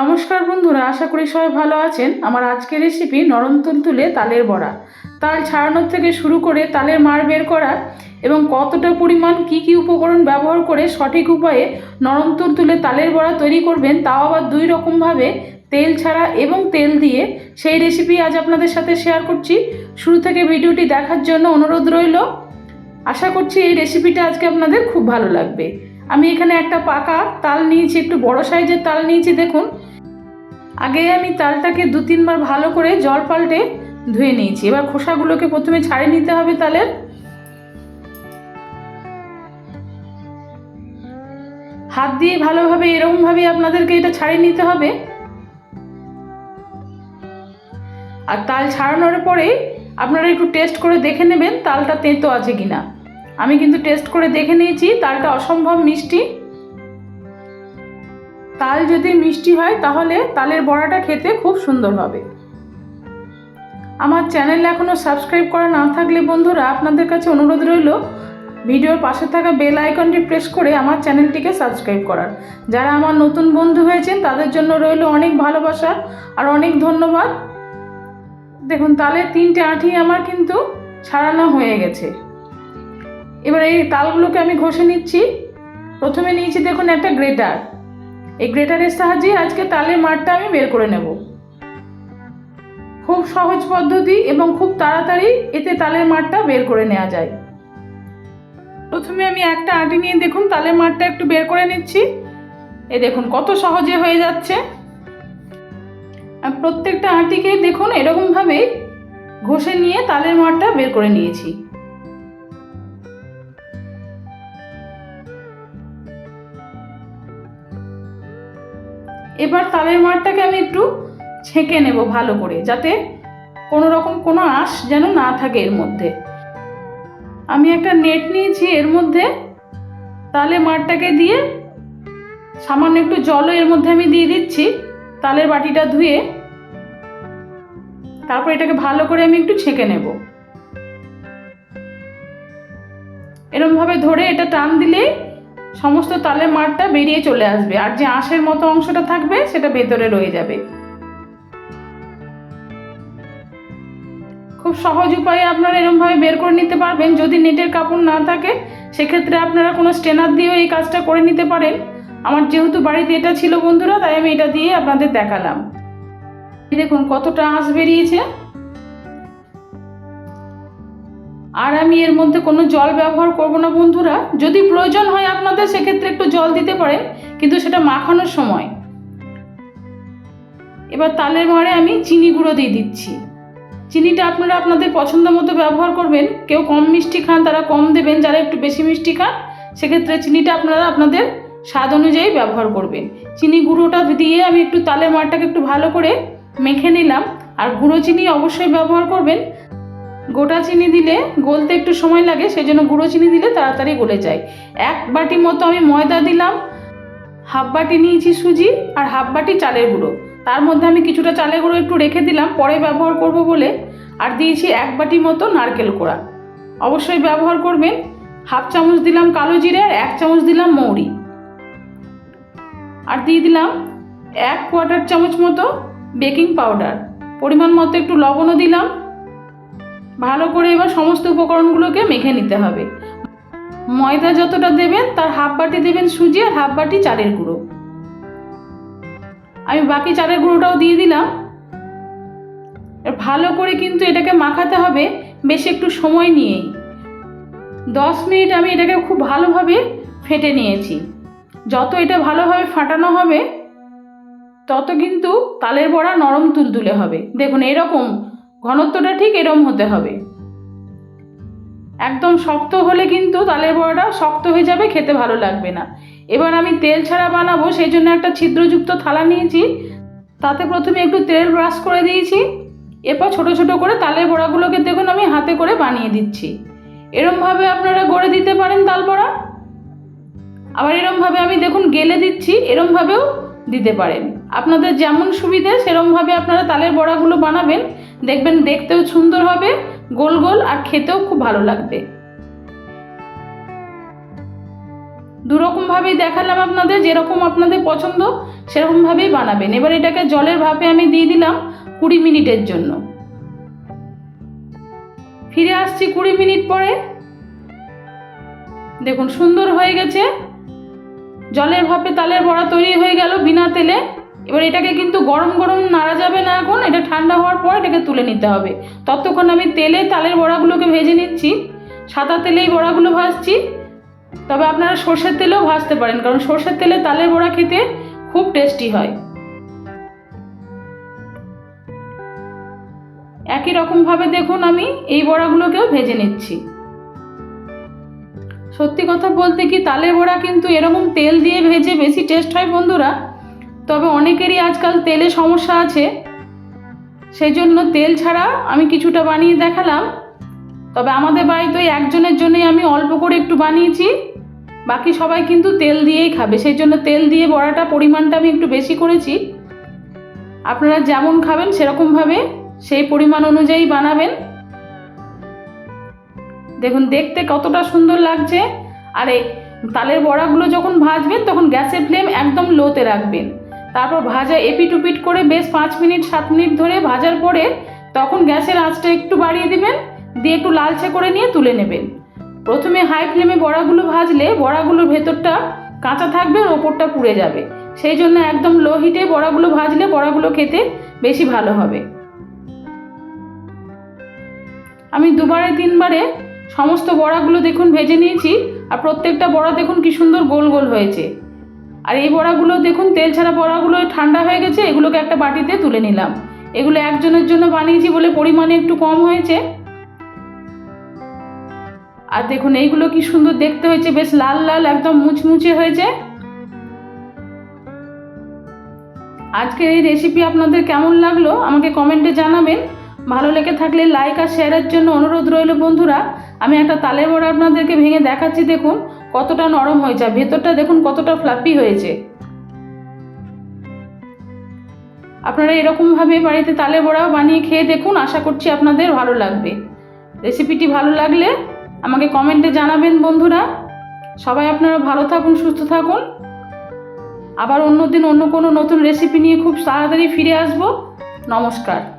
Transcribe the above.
নমস্কার বন্ধুরা, আশা করি সবাই ভালো আছেন। আমার আজকের রেসিপি নরম তুলতুলে তালের বড়া। তাল ছাড়ানোর থেকে শুরু করে তালের মার বের করা এবং কতটা পরিমাণ কি কি উপকরণ ব্যবহার করে সঠিক উপায়ে নরম তুলতুলে তালের বড়া তৈরি করবেন, তাও আবার দুই রকমভাবে তেল ছাড়া এবং তেল দিয়ে। সেই রেসিপি আজ আপনাদের সাথে শেয়ার করছি। শুরু থেকে ভিডিওটি দেখার জন্য অনুরোধ রইল। আশা করছি এই রেসিপিটা আজকে আপনাদের খুব ভালো লাগবে। আমি এখানে একটা পাকা তাল নিয়েছি, একটু বড় সাইজের তাল নিয়েছি, দেখুন। আগে আমি তালটাকে দু তিনবার ভালো করে জল পাল্টে ধুয়ে নিয়েছি। এবার খোসাগুলোকে প্রথমে ছাড়িয়ে নিতে হবে তালের। হাত দিয়ে ভালোভাবে, এরকমভাবে আপনাদেরকে এটা ছাড়িয়ে নিতে হবে। আর তাল ছাড়ানোর পরে আপনারা একটু টেস্ট করে দেখে নেবেন তালটা তেঁতো আছে কিনা। আমি কিন্তু টেস্ট করে দেখে নিয়েছি, তালটা অসম্ভব মিষ্টি। তাল যদি মিষ্টি হয়, তাহলে তালের বড়াটা খেতে খুব সুন্দর হবে। আমার চ্যানেল এখনও সাবস্ক্রাইব করা না থাকলে বন্ধুরা, আপনাদের কাছে অনুরোধ রইল, ভিডিওর পাশে থাকা বেল আইকনটি প্রেস করে আমার চ্যানেলটিকে সাবস্ক্রাইব করার। যারা আমার নতুন বন্ধু হয়েছেন, তাদের জন্য রইল অনেক ভালোবাসা আর অনেক ধন্যবাদ। দেখুন, তালের তিনটে আঁঠি আমার কিন্তু ছাড়ানো হয়ে গেছে। এবার এই তালগুলোকে আমি ঘষে নিচ্ছি। প্রথমে নিয়েছি দেখুন একটা গ্রেটার। এই গ্রেটারের সাহায্যে আজকে তালের মাঠটা আমি বের করে নেব। খুব সহজ পদ্ধতি এবং খুব তাড়াতাড়ি এতে তালের মাঠটা বের করে নেওয়া যায়। প্রথমে আমি একটা আটি নিয়ে দেখুন, তালের মাঠটা একটু বের করে নিচ্ছি। এ দেখুন, কত সহজে হয়ে যাচ্ছে। আর প্রত্যেকটা আটিকে দেখুন এরকমভাবে ঘষে নিয়ে তালের মাঠটা বের করে নিয়েছি। এবার তালের মাঠটাকে আমি একটু ছেঁকে নেব ভালো করে, যাতে কোনো রকম কোনো আঁশ যেন না থাকে এর মধ্যে। আমি একটা নেট নিয়েছি, এর মধ্যে তালে মাঠটাকে দিয়ে সামান্য একটু জলও এর মধ্যে আমি দিয়ে দিচ্ছি, তালের বাটিটা ধুয়ে তারপর এটাকে ভালো করে আমি একটু ছেঁকে নেব। এরমভাবে ধরে এটা টান দিলেই সমস্ত তালের মাঠটা বেরিয়ে চলে আসবে আর যে আঁশের মতো অংশটা থাকবে সেটা ভেতরে রয়ে যাবে। খুব সহজ উপায়ে আপনারা এরমভাবে বের করে নিতে পারবেন। যদি নেটের কাপড় না থাকে, সেক্ষেত্রে আপনারা কোনো স্টেনার দিয়েও এই কাজটা করে নিতে পারেন। আমার যেহেতু বাড়িতে এটা ছিল বন্ধুরা, তাই আমি এটা দিয়ে আপনাদের দেখালাম। দেখুন কতটা আঁশ বেরিয়েছে। আর আমি এর মধ্যে কোনো জল ব্যবহার করব না, বন্ধুরা। যদি প্রয়োজন হয় আপনাদের, সেক্ষেত্রে একটু জল দিতে পারেন, কিন্তু সেটা মাখানোর সময়। এবার তালের মারে আমি চিনি গুঁড়ো দিয়ে দিচ্ছি। চিনিটা আপনারা আপনাদের পছন্দ মতো ব্যবহার করবেন। কেউ কম মিষ্টি খান, তারা কম দেবেন। যারা একটু বেশি মিষ্টি খান, সেক্ষেত্রে চিনিটা আপনারা আপনাদের স্বাদ অনুযায়ী ব্যবহার করবেন। চিনি গুঁড়োটা দিয়ে আমি একটু তালের মারটাকে একটু ভালো করে মেখে নিলাম। আর গুঁড়ো চিনি অবশ্যই ব্যবহার করবেন। গোটা চিনি দিলে গলতে একটু সময় লাগে সেই জন্য গুঁড়ো চিনি দিলে তাড়াতাড়ি গলে যায়। এক বাটি মতো আমি ময়দা দিলাম, হাফ বাটি নিয়েছি সুজি আর হাফ বাটি চালের গুঁড়ো। তার মধ্যে আমি কিছুটা চালের গুঁড়ো একটু রেখে দিলাম, পরে ব্যবহার করব বলে, আর দিয়েছি এক বাটি মতো নারকেল কোড়া। অবশ্যই ব্যবহার করবেন। হাফ চামচ দিলাম কালো জিরে আর এক চামচ দিলাম মৌরি। আর দিয়ে দিলাম এক কোয়ার্টার চামচ মতো বেকিং পাউডার। পরিমাণ মতো একটু লবণও দিলাম। ভালো করে এবার সমস্ত উপকরণগুলোকে মেখে নিতে হবে। ময়দা যতটা দেবেন, তার হাফ বাটি দেবেন সুজি আর হাফ বাটি চালের গুঁড়ো। আমি বাকি চালের গুঁড়োটাও দিয়ে দিলাম। ভালো করে কিন্তু এটাকে মাখাতে হবে বেশ একটু সময় নিয়েই। দশ মিনিট আমি এটাকে খুব ভালোভাবে ফেটে নিয়েছি। যত এটা ভালোভাবে ফাটানো হবে, তত কিন্তু তালের বড়া নরম তুলতুলে হবে। দেখুন, এরকম ঘনত্বটা ঠিক এরম হতে হবে। একদম শক্ত হলে কিন্তু তালের বড়াটা শক্ত হয়ে যাবে, খেতে ভালো লাগবে না। এবার আমি তেল ছাড়া বানাবো, সেই জন্য একটা ছিদ্রযুক্ত থালা নিয়েছি। তাতে প্রথমে একটু তেল ব্রাশ করে দিয়েছি। এরপর ছোট ছোট করে তালের বড়াগুলোকে দেখুন আমি হাতে করে বানিয়ে দিচ্ছি। এরমভাবে আপনারা গড়ে দিতে পারেন তাল বড়া। আবার এরমভাবে আমি দেখুন গেলে দিচ্ছি, এরমভাবেও দিতে পারেন। আপনাদের যেমন সুবিধে, সেরমভাবে আপনারা তালের বড়াগুলো বানাবেন। দেখবেন দেখতেও সুন্দর হবে, গোল গোল, আর খেতেও খুব ভালো লাগবে। দুরকমভাবেই দেখালাম আপনাদের, যেরকম আপনাদের পছন্দ, সেরকমভাবেই বানাবেন। এবার এটাকে জলের ভাপে আমি দিয়ে দিলাম কুড়ি মিনিটের জন্য। ফিরে আসছি কুড়ি মিনিট পরে। দেখুন, সুন্দর হয়ে গেছে। জলের ভাপে তালের বড়া তৈরি হয়ে গেল বিনা তেলে। এবার এটাকে কিন্তু গরম গরম নাড়া যাবে না এখন, এটা ঠান্ডা হওয়ার পর এটাকে তুলে নিতে হবে। ততক্ষণ আমি তেলে তালের বড়াগুলোকে ভেজে নিচ্ছি। সাদা তেলেই বড়াগুলো ভাজছি। তবে আপনারা সর্ষের তেলেও ভাজতে পারেন, কারণ সর্ষের তেলে তালের বড়া খেতে খুব টেস্টি হয়। একই রকমভাবে দেখুন আমি এই বড়াগুলোকেও ভেজে নিচ্ছি। সত্যি কথা বলতে কি, তালের বড়া কিন্তু এরকম তেল দিয়ে ভেজে বেশি টেস্ট হয় বন্ধুরা। তবে অনেকেরই আজকাল তেলে সমস্যা আছে। সেই জন্য তেল ছাড়া আমি কিছুটা বানিয়ে দেখালাম। তবে আমাদের বাড়িতে ওই একজনের জন্যই আমি অল্প করে একটু বানিয়েছি। বাকি সবাই কিন্তু তেল দিয়েই খাবে। সেই জন্য তেল দিয়ে বড়াটা পরিমাণটা আমি একটু বেশি করেছি। আপনারা যেমন খাবেন সেরকমভাবে সেই পরিমাণ অনুযায়ী বানাবেন। দেখুন, দেখতে কতটা সুন্দর লাগছে। আর এই তালের বড়াগুলো যখন ভাজবেন, তখন গ্যাসের ফ্লেম একদম লোতে রাখবেন। তারপর ভাজা এপিট উপিট করে বেশ পাঁচ মিনিট, সাত মিনিট ধরে ভাজার পরে তখন গ্যাসের আঁচটা একটু বাড়িয়ে দেবেন, দিয়ে একটু লালচে করে নিয়ে তুলে নেবেন। প্রথমে হাই ফ্লেমে বড়াগুলো ভাজলে বড়াগুলোর ভেতরটা কাঁচা থাকবে আর ওপরটা পুড়ে যাবে। সেই জন্য একদম লো হিটে বড়াগুলো ভাজলে বড়াগুলো খেতে বেশি ভালো হবে। আমি দুবারে, তিনবারে সমস্ত বড়াগুলো দেখুন ভেজে নিয়েছি, আর প্রত্যেকটা বড়া দেখুন কি সুন্দর গোল গোল হয়েছে। আর এই বড়াগুলো দেখুন, তেল ছাড়া বড়াগুলো ঠান্ডা হয়ে গেছে, এগুলোকে একটা বাটিতে তুলে নিলাম। এগুলো একজনের জন্য বানিয়েছি বলে পরিমাণে একটু কম হয়েছে। আর দেখুন, এইগুলো কি সুন্দর দেখতে হয়েছে, বেশ লাল লাল, একদম মুচমুচে হয়েছে। আজকের এই রেসিপি আপনাদের কেমন লাগল, আমাকে কমেন্টে জানাবেন। ভালো লেগে থাকলে লাইক আর শেয়ারের জন্য অনুরোধ রইল বন্ধুরা। আমি একটা তালের বড়া আপনাদেরকে ভেঙে দেখাচ্ছি, দেখুন। কতটা নরম হয়েছে ভেতরটা দেখুন কতটা ফ্লাপি হয়েছে। আপনারা এরকমভাবে বাড়িতে তালে বড়াও বানিয়ে খেয়ে দেখুন, আশা করছি আপনাদের ভালো লাগবে। রেসিপিটি ভালো লাগলে আমাকে কমেন্টে জানাবেন বন্ধুরা। সবাই আপনারা ভালো থাকুন, সুস্থ থাকুন। আবার অন্য দিন অন্য কোনো নতুন রেসিপি নিয়ে খুব তাড়াতাড়ি ফিরে আসব। নমস্কার।